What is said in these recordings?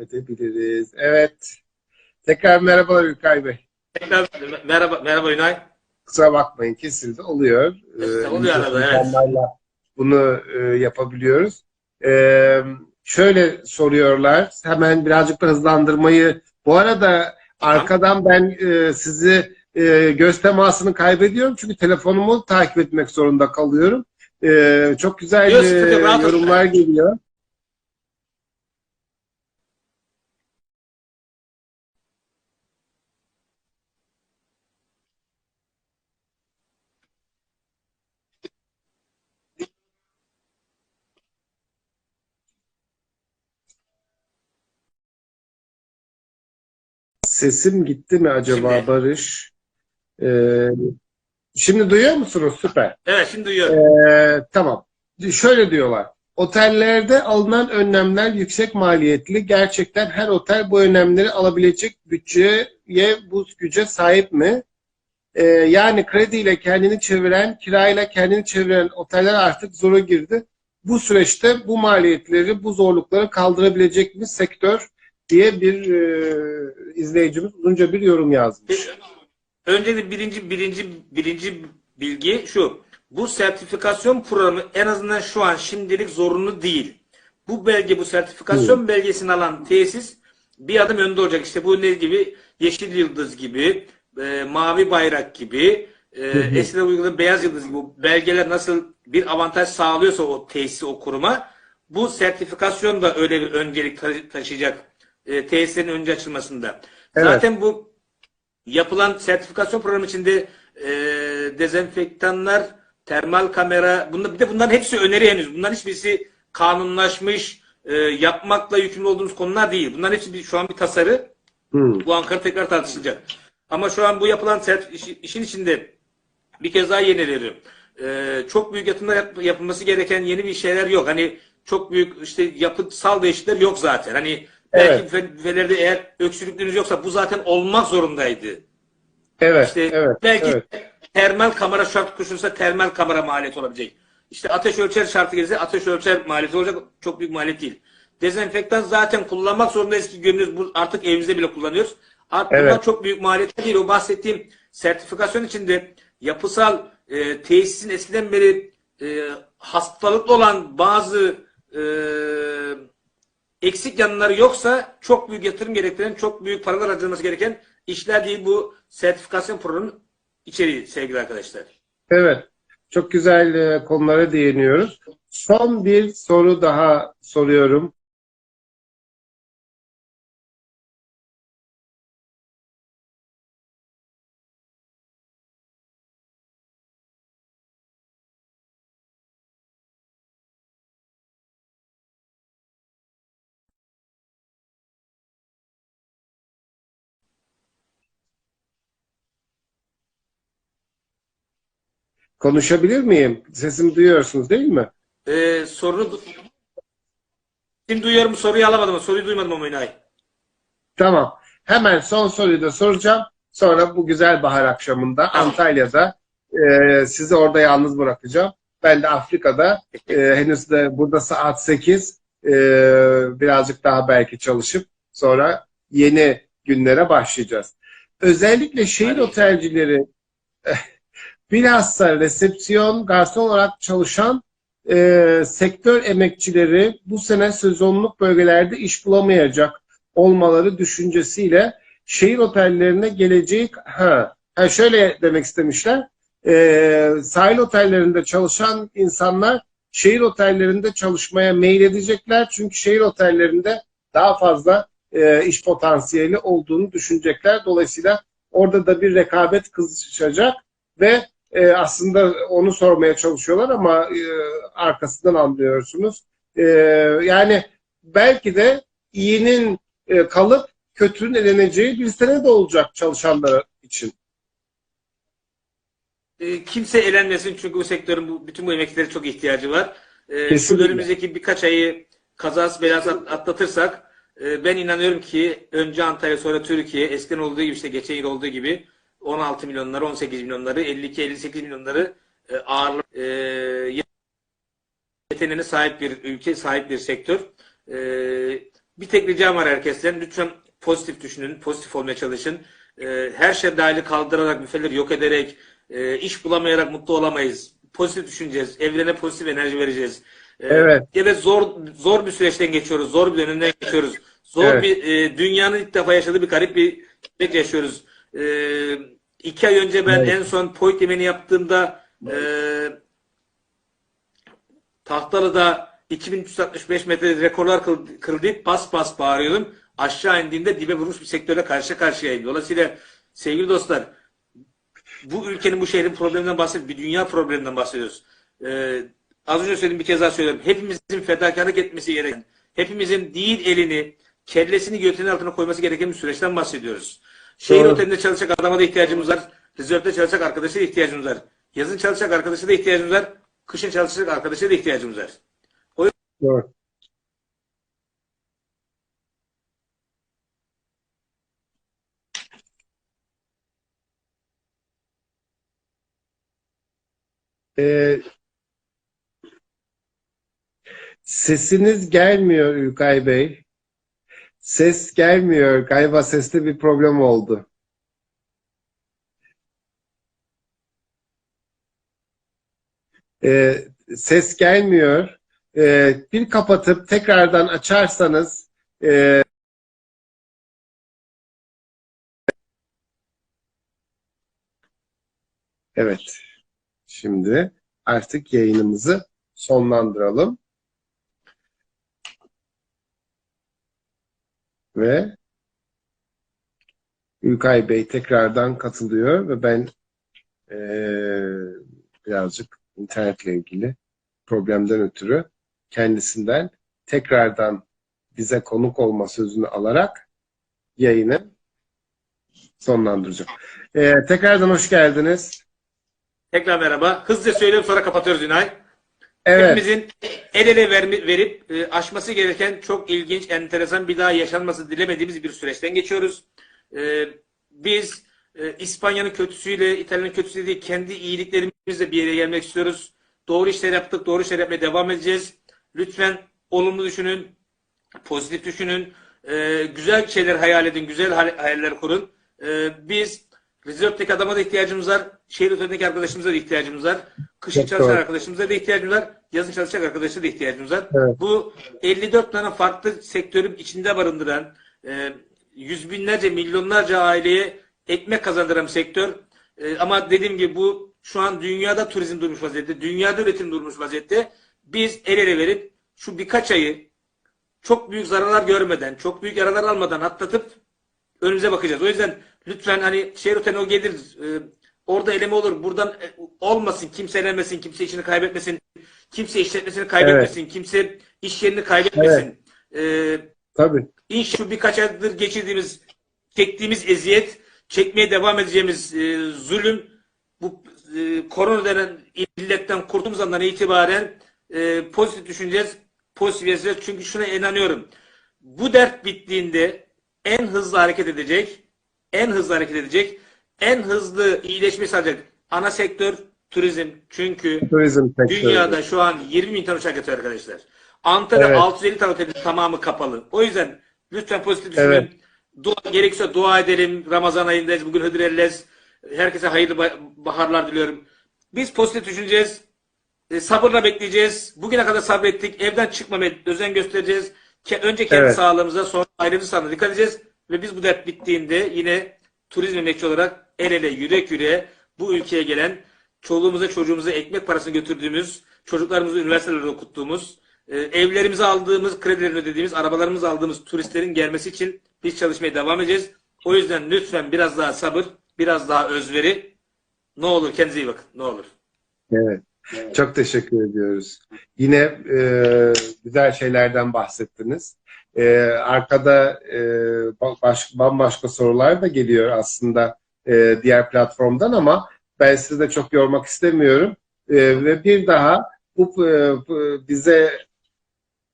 edebiliriz. Evet. Tekrar merhabalar Ülkay Bey. Tekrar merhaba, merhaba Ünay. Kusura bakmayın kesildi. Oluyor. Ee, oluyor arada, evet. Bunu e, yapabiliyoruz. Ee, şöyle soruyorlar. Hemen birazcık da hızlandırmayı. Bu arada arkadan ben e, sizi e, göz temasını kaybediyorum. Çünkü telefonumu takip etmek zorunda kalıyorum. Ee, çok güzel e, yorumlar geliyor. Sesim gitti mi acaba Şimdi. Barış? Ee, şimdi duyuyor musunuz? Süper. Evet şimdi duyuyorum. Ee, tamam. Şöyle diyorlar. Otellerde alınan önlemler yüksek maliyetli. Gerçekten her otel bu önlemleri alabilecek bütçeye, bu güce sahip mi? Ee, yani krediyle kendini çeviren, kirayla kendini çeviren oteller artık zora girdi. Bu süreçte bu maliyetleri, bu zorlukları kaldırabilecek mi sektör diye bir e, izleyicimiz uzunca bir yorum yazmış. Önce birinci birinci birinci bilgi şu. Bu sertifikasyon programı en azından şu an şimdilik zorunlu değil. Bu belge, bu sertifikasyon belgesini alan tesis bir adım önde olacak. İşte bu ne gibi? Yeşil Yıldız gibi, e, Mavi Bayrak gibi, e, eskiden uygulanan Beyaz Yıldız gibi bu belgeler nasıl bir avantaj sağlıyorsa o tesisi, o kuruma bu sertifikasyon da öyle bir öncelik ta- taşıyacak e, tesislerin önce açılmasında. Evet. Zaten bu yapılan sertifikasyon programı içinde e, dezenfektanlar, termal kamera, bunda, bir de bunların hepsi öneri henüz. Bunların hiçbirisi kanunlaşmış, e, yapmakla yükümlü olduğumuz konular değil. Bunların hepsi bir, şu an bir tasarı. Hmm. Bu Ankara tekrar tartışılacak. Ama şu an bu yapılan sert, işi- işin içinde bir kez daha yeniliyorum. Ee, çok büyük yatırımlar yap- yapılması gereken yeni bir şeyler yok. Hani çok büyük işte yapısal değişiklikler yok zaten. Hani Evet. büfe- büfelerde eğer öksürüklüğünüz yoksa bu zaten olmak zorundaydı. Evet, İşte evet, belki evet. termal kamera şart koşulsa termal kamera maliyeti olabilecek. İşte ateş ölçer şartı gelirse ateş ölçer maliyeti olacak. Çok büyük maliyet değil. Dezenfektan zaten kullanmak zorundayız ki. Bu artık evimizde bile kullanıyoruz. Artık Evet. çok büyük maliyetler değil. O bahsettiğim sertifikasyon içinde yapısal e, tesisin eskiden beri e, hastalıklı olan bazı e, eksik yanları yoksa çok büyük yatırım gerektiren, çok büyük paralar harcanması gereken işler değil bu sertifikasyon programının içeriği sevgili arkadaşlar. Evet. Çok güzel e, konulara değiniyoruz. Son bir soru daha soruyorum. Konuşabilir miyim? Sesimi duyuyorsunuz değil mi? Ee, sorunu Şimdi duyuyorum soruyu alamadım. Soruyu duymadım ama Ünay. Tamam. Hemen son soruyu da soracağım. Sonra bu güzel bahar akşamında Antalya'da e, sizi orada yalnız bırakacağım. Ben de Afrika'da e, henüz de burada saat 8 e, birazcık daha belki çalışıp sonra yeni günlere başlayacağız. Özellikle şehir Hadi. otelcileri bilhassa resepsiyon, garson olarak çalışan e, sektör emekçileri bu sene sezonluk bölgelerde iş bulamayacak olmaları düşüncesiyle şehir otellerine gelecek ha, ha şöyle demek istemişler e, sahil otellerinde çalışan insanlar şehir otellerinde çalışmaya meyledecekler çünkü şehir otellerinde daha fazla e, iş potansiyeli olduğunu düşünecekler. Dolayısıyla orada da bir rekabet kızışacak ve e, aslında onu sormaya çalışıyorlar ama e, arkasından anlıyorsunuz. E, yani belki de iyinin e, kalıp kötünün eleneceği bir sene de olacak çalışanlar için. Ee, kimse elenmesin çünkü bu sektörün bu, bütün bu emeklere çok ihtiyacı var. Ee, şu önümüzdeki birkaç ayı kazası belası at- atlatırsak e, ben inanıyorum ki önce Antalya sonra Türkiye eskiden olduğu gibi işte geçen yıl olduğu gibi 16 milyonları 18 milyonları 52-58 milyonları e, ağırlık e, yeteneğine sahip bir ülke sahip bir sektör. E, Bir tek ricam var herkesten. Lütfen pozitif düşünün, pozitif olmaya çalışın. Ee, her şey dahili kaldırarak, müfelleri yok ederek, e, iş bulamayarak mutlu olamayız. Pozitif düşüneceğiz. Evrene pozitif enerji vereceğiz. Ee, Evet. Evet zor zor bir süreçten geçiyoruz. Zor bir dönemden geçiyoruz. Zor Evet. bir e, dünyanın ilk defa yaşadığı bir garip bir süreç yaşıyoruz. Ee, iki ay önce ben Evet. en son point yaptığımda e, Tahtalı'da 2365 metre rekorlar kırıldı. Bas bas bağırıyordum. Aşağı indiğimde dibe vurmuş bir sektörle karşı karşıyayım. Dolayısıyla sevgili dostlar bu ülkenin bu şehrin probleminden bahsediyoruz. Bir dünya probleminden bahsediyoruz. Ee, az önce söyledim bir kez daha söylüyorum. Hepimizin fedakarlık etmesi gereken, hepimizin değil elini, kellesini göğsünün altına koyması gereken bir süreçten bahsediyoruz. Şehir Doğru. otelinde çalışacak adama da ihtiyacımız var. Rezervde çalışacak arkadaşa da ihtiyacımız var. Yazın çalışacak arkadaşa da ihtiyacımız var. Kışın çalışacak arkadaşa da ihtiyacımız var. Doğru. Ee, sesiniz gelmiyor Ülkay Bey. Ses gelmiyor. Galiba seste bir problem oldu. Ee, ses gelmiyor. Ee, bir kapatıp tekrardan açarsanız e, evet. Şimdi artık yayınımızı sonlandıralım. Ve Ülkay Bey tekrardan katılıyor ve ben eee, birazcık internetle ilgili problemden ötürü kendisinden tekrardan bize konuk olma sözünü alarak yayını sonlandıracağım. Eee, tekrardan hoş geldiniz. Tekrar merhaba. Hızlıca söyleyeyim sonra kapatıyoruz Ünay. Evet, Hepimizin el ele vermi- verip e, aşması gereken çok ilginç, enteresan bir daha yaşanması dilemediğimiz bir süreçten geçiyoruz. E, biz e, İspanya'nın kötüsüyle, İtalya'nın kötüsüyle değil, kendi iyiliklerimizle bir yere gelmek istiyoruz. Doğru işler yaptık, doğru işler yapmaya devam edeceğiz. Lütfen olumlu düşünün, pozitif düşünün, e, güzel şeyler hayal edin, güzel hay- hayaller kurun. E, biz Reserve'deki adama da ihtiyacımız var, şehir otelindeki arkadaşımıza da ihtiyacımız var. Kışın Çok çalışan doğru. arkadaşımıza da ihtiyacımız var. Yazın çalışacak arkadaşlara da ihtiyacımız var. Evet. Bu 54 tane farklı sektörün içinde barındıran e, yüz binlerce, milyonlarca aileye ekmek kazandıran bir sektör. E, ama dediğim gibi bu şu an dünyada turizm durmuş vaziyette, dünyada üretim durmuş vaziyette. Biz el ele verip şu birkaç ayı çok büyük zararlar görmeden, çok büyük yaralar almadan atlatıp önümüze bakacağız. O yüzden lütfen hani şehir oteline o gelir, e, orada eleme olur, buradan e, olmasın, kimse elemesin, kimse işini kaybetmesin, kimse işletmesini kaybetmesin, kimse iş yerini kaybetmesin. E, tabii. İş şu birkaç aydır geçirdiğimiz, çektiğimiz eziyet, çekmeye devam edeceğimiz e, zulüm, bu e, korona denen illetten kurtulduğumuz andan itibaren e, pozitif düşüneceğiz, pozitif yazacağız. Çünkü şuna inanıyorum. Bu dert bittiğinde en hızlı hareket edecek, en hızlı hareket edecek, en hızlı iyileşmeyi sağlayacak ana sektör turizm. Çünkü Turizm sektörü. Dünyada şu an 20 bin tane uçak yatıyor arkadaşlar. Antalya'da Evet. 650 tane otelin tamamı kapalı. O yüzden lütfen pozitif düşünün. Evet. Dua, gerekirse dua edelim. Ramazan ayındayız. Bugün Hıdır Ellez. Herkese hayırlı ba- baharlar diliyorum. Biz pozitif düşüneceğiz. E, sabırla bekleyeceğiz. Bugüne kadar sabrettik. Evden çıkmamaya özen göstereceğiz. Ke- önce kendi Evet. sağlığımıza sonra ailemiz sağlığına dikkat edeceğiz. Ve biz bu dert bittiğinde yine turizm emekçi olarak el ele yürek yüreğe bu ülkeye gelen çoluğumuza çocuğumuza ekmek parasını götürdüğümüz, çocuklarımızı üniversitelerde okuttuğumuz, e, evlerimize aldığımız, kredilerini ödediğimiz, arabalarımızı aldığımız turistlerin gelmesi için biz çalışmaya devam edeceğiz. O yüzden lütfen biraz daha sabır, biraz daha özveri. Ne olur kendinize iyi bakın. Ne olur. Evet. Çok teşekkür ediyoruz. Yine e, güzel şeylerden bahsettiniz. E, arkada e, baş, bambaşka sorular da geliyor aslında e, diğer platformdan ama ben sizi de çok yormak istemiyorum. E, ve bir daha bu e, bize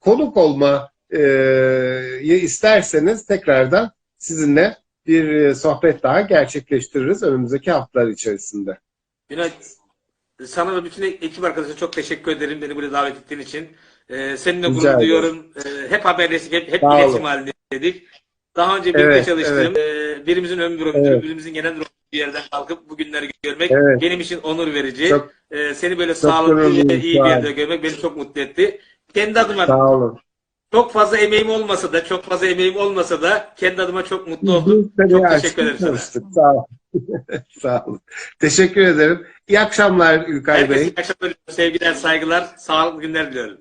konuk olma e, isterseniz tekrardan sizinle bir e, sohbet daha gerçekleştiririz önümüzdeki haftalar içerisinde. Günay, sana ve bütün ekip arkadaşlara çok teşekkür ederim beni buraya davet ettiğin için. Ee, seninle Rica gurur duyuyorum. Ee, hep haberleştik, hep, hep Sağ iletişim halindeydik. Daha önce birlikte Evet, çalıştığım, ee, birimizin ömrü ömrü, Evet. birimizin genel ömrü bir yerden kalkıp bugünleri görmek Evet. benim için onur verici. Çok, Ee, seni böyle sağlıklı iyi bir ol. yerde görmek beni çok mutlu etti. Kendi adıma sağ olun. çok fazla emeğim olmasa da, çok fazla emeğim olmasa da kendi adıma çok mutlu oldum. De Çok teşekkür ederim sana. çalıştık. Sağ olun. sağ olun. Teşekkür ederim. İyi akşamlar İlkay Herkese Bey. iyi akşamlar, sevgiler, saygılar, sağlıklı günler diliyorum.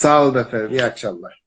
Sağ olun efendim. İyi akşamlar.